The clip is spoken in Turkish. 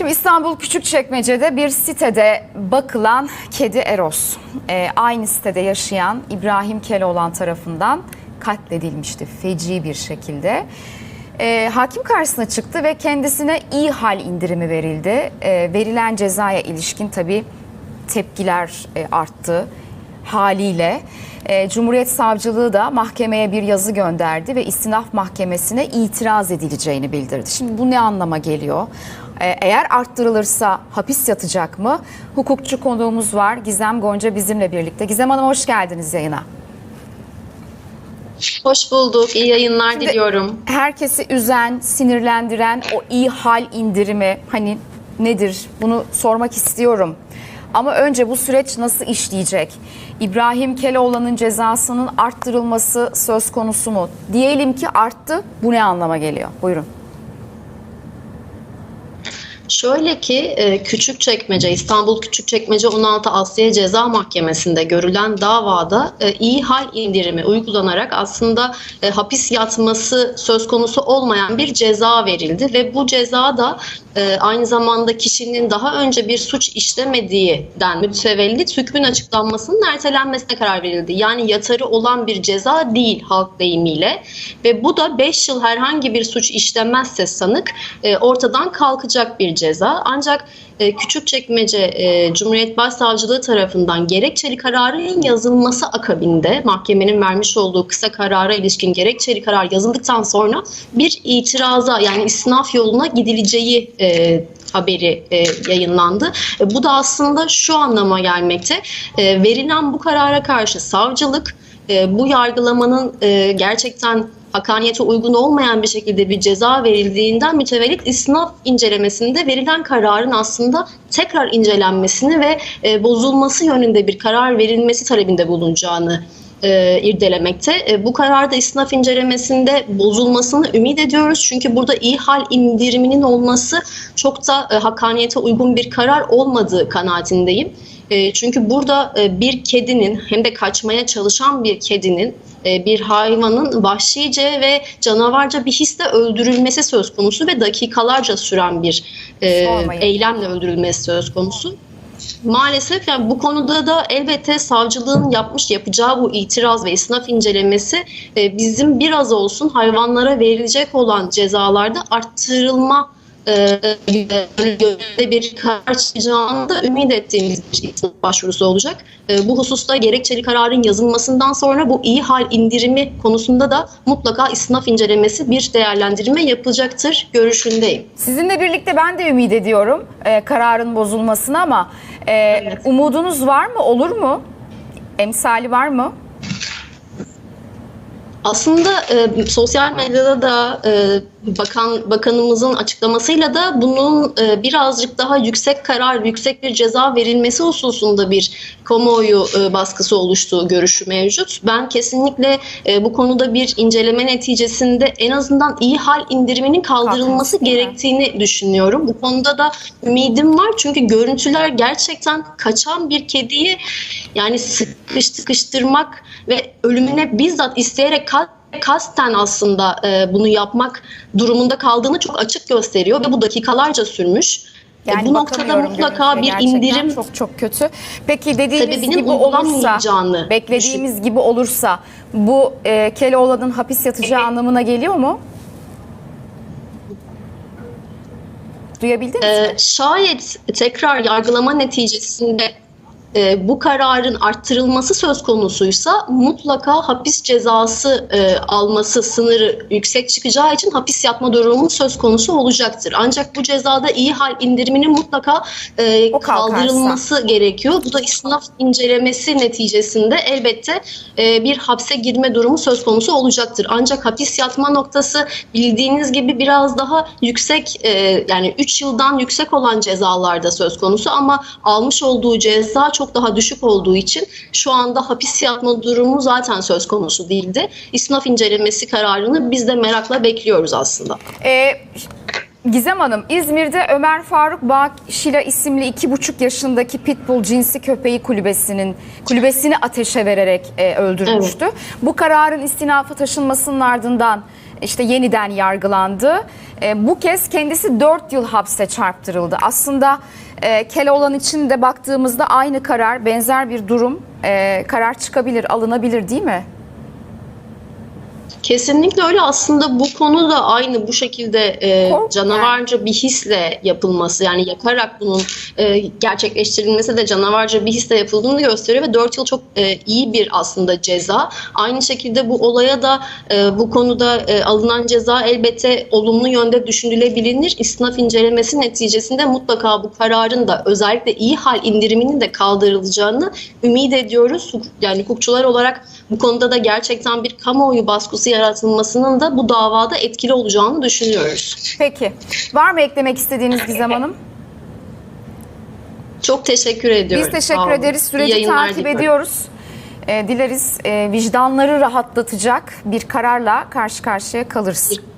Şimdi İstanbul Küçükçekmece'de bir sitede bakılan kedi Eros. Ee, aynı sitede yaşayan İbrahim Keloğlan tarafından katledilmişti feci bir şekilde. Ee, hakim karşısına çıktı ve kendisine iyi hal indirimi verildi. Ee, verilen cezaya ilişkin tabii tepkiler e, arttı haliyle. E, Cumhuriyet Savcılığı da mahkemeye bir yazı gönderdi ve istinaf mahkemesine itiraz edileceğini bildirdi. Şimdi bu ne anlama geliyor? E, eğer arttırılırsa hapis yatacak mı? Hukukçu konuğumuz var. Gizem Gonca bizimle birlikte. Gizem Hanım hoş geldiniz yayına. Hoş bulduk. İyi yayınlar diliyorum. Herkesi üzen, sinirlendiren o iyi hal indirimi hani nedir? Bunu sormak istiyorum. Ama önce bu süreç nasıl işleyecek? İbrahim Keloğlan'ın cezasının arttırılması söz konusu mu? Diyelim ki arttı. Bu ne anlama geliyor? Buyurun. Şöyle ki e, Küçükçekmece, İstanbul Küçükçekmece 16 Asliye Ceza Mahkemesi'nde görülen davada e, iyi hal indirimi uygulanarak aslında e, hapis yatması söz konusu olmayan bir ceza verildi ve bu ceza da e, aynı zamanda kişinin daha önce bir suç işlemediğinden mütevellit hükmün açıklanmasının ertelenmesine karar verildi. Yani yatarı olan bir ceza değil halk deyimiyle ve bu da 5 yıl herhangi bir suç işlemezse sanık e, ortadan kalkacak bir ceza. Ancak e, Küçükçekmece e, Cumhuriyet Başsavcılığı tarafından gerekçeli kararın yazılması akabinde mahkemenin vermiş olduğu kısa karara ilişkin gerekçeli karar yazıldıktan sonra bir itiraza yani istinaf yoluna gidileceği e, haberi e, yayınlandı. E, bu da aslında şu anlama gelmekte. E, verilen bu karara karşı savcılık e, bu yargılamanın e, gerçekten hakaniyete uygun olmayan bir şekilde bir ceza verildiğinden mütevellit istinaf incelemesinde verilen kararın aslında tekrar incelenmesini ve e, bozulması yönünde bir karar verilmesi talebinde bulunacağını e, irdelemekte. E, bu kararda istinaf incelemesinde bozulmasını ümit ediyoruz. Çünkü burada iyi hal indiriminin olması çok da e, hakaniyete uygun bir karar olmadığı kanaatindeyim. E, çünkü burada e, bir kedinin hem de kaçmaya çalışan bir kedinin e, bir hayvanın vahşice ve canavarca bir hisle öldürülmesi söz konusu ve dakikalarca süren bir e, eylemle öldürülmesi söz konusu. Maalesef yani bu konuda da elbette savcılığın yapmış yapacağı bu itiraz ve isnaf incelemesi e, bizim biraz olsun hayvanlara verilecek olan cezalarda arttırılma e, bir karar çıkacağını da ümit ettiğimiz bir istinaf başvurusu olacak. E, bu hususta gerekçeli kararın yazılmasından sonra bu iyi hal indirimi konusunda da mutlaka istinaf incelemesi bir değerlendirme yapacaktır görüşündeyim. Sizinle birlikte ben de ümit ediyorum e, kararın bozulmasını ama e, umudunuz var mı? Olur mu? Emsali var mı? Aslında e, sosyal medyada da e, bakan bakanımızın açıklamasıyla da bunun e, birazcık daha yüksek karar, yüksek bir ceza verilmesi hususunda bir kamuoyu e, baskısı oluştuğu görüşü mevcut. Ben kesinlikle e, bu konuda bir inceleme neticesinde en azından iyi hal indiriminin kaldırılması mi? gerektiğini düşünüyorum. Bu konuda da ümidim var çünkü görüntüler gerçekten kaçan bir kediyi yani sıkış sıkıştırmak ve ölümüne bizzat isteyerek kal kasten aslında e, bunu yapmak durumunda kaldığını çok açık gösteriyor ve bu dakikalarca sürmüş. E, bu noktada mutlaka bir. Gerçekten indirim çok çok kötü. Peki dediğimiz gibi olursa, beklediğimiz gibi olursa bu e, Keloğlan'ın hapis yatacağı anlamına geliyor mu? Duyabildiniz mi? Ee, şayet tekrar yargılama neticesinde e, bu kararın arttırılması söz konusuysa mutlaka hapis cezası e, alması sınırı yüksek çıkacağı için hapis yatma durumu söz konusu olacaktır. Ancak bu cezada iyi hal indiriminin mutlaka e, kaldırılması gerekiyor. Bu da istinaf incelemesi neticesinde elbette e, bir hapse girme durumu söz konusu olacaktır. Ancak hapis yatma noktası bildiğiniz gibi biraz daha yüksek e, yani 3 yıldan yüksek olan cezalarda söz konusu ama almış olduğu ceza çok daha düşük olduğu için şu anda hapis yatma durumu zaten söz konusu değildi. İstinaf incelemesi kararını biz de merakla bekliyoruz aslında. Ee, Gizem Hanım, İzmir'de Ömer Faruk Bağşila isimli iki buçuk yaşındaki pitbull cinsi köpeği kulübesinin kulübesini ateşe vererek e, öldürmüştü. Bu kararın istinafı taşınmasının ardından işte yeniden yargılandı. E, bu kez kendisi 4 yıl hapse çarptırıldı. Aslında e, Keloğlan için de baktığımızda aynı karar, benzer bir durum, e, karar çıkabilir, alınabilir değil mi? Kesinlikle öyle. Aslında bu konu da aynı bu şekilde e, canavarca bir hisle yapılması yani yakarak bunun e, gerçekleştirilmesi de canavarca bir hisle yapıldığını gösteriyor ve 4 yıl çok e, iyi bir aslında ceza. Aynı şekilde bu olaya da e, bu konuda e, alınan ceza elbette olumlu yönde düşünülebilir. İstinaf incelemesi neticesinde mutlaka bu kararın da özellikle iyi hal indiriminin de kaldırılacağını ümit ediyoruz. Yani hukukçular olarak bu konuda da gerçekten bir kamuoyu baskısı yaratılmasının da bu davada etkili olacağını düşünüyoruz. Peki. Var mı eklemek istediğiniz Gizem Hanım? Çok teşekkür ediyorum. Biz teşekkür ederiz. Süreci takip diliyorum. ediyoruz. E, dileriz e, vicdanları rahatlatacak bir kararla karşı karşıya kalırsın.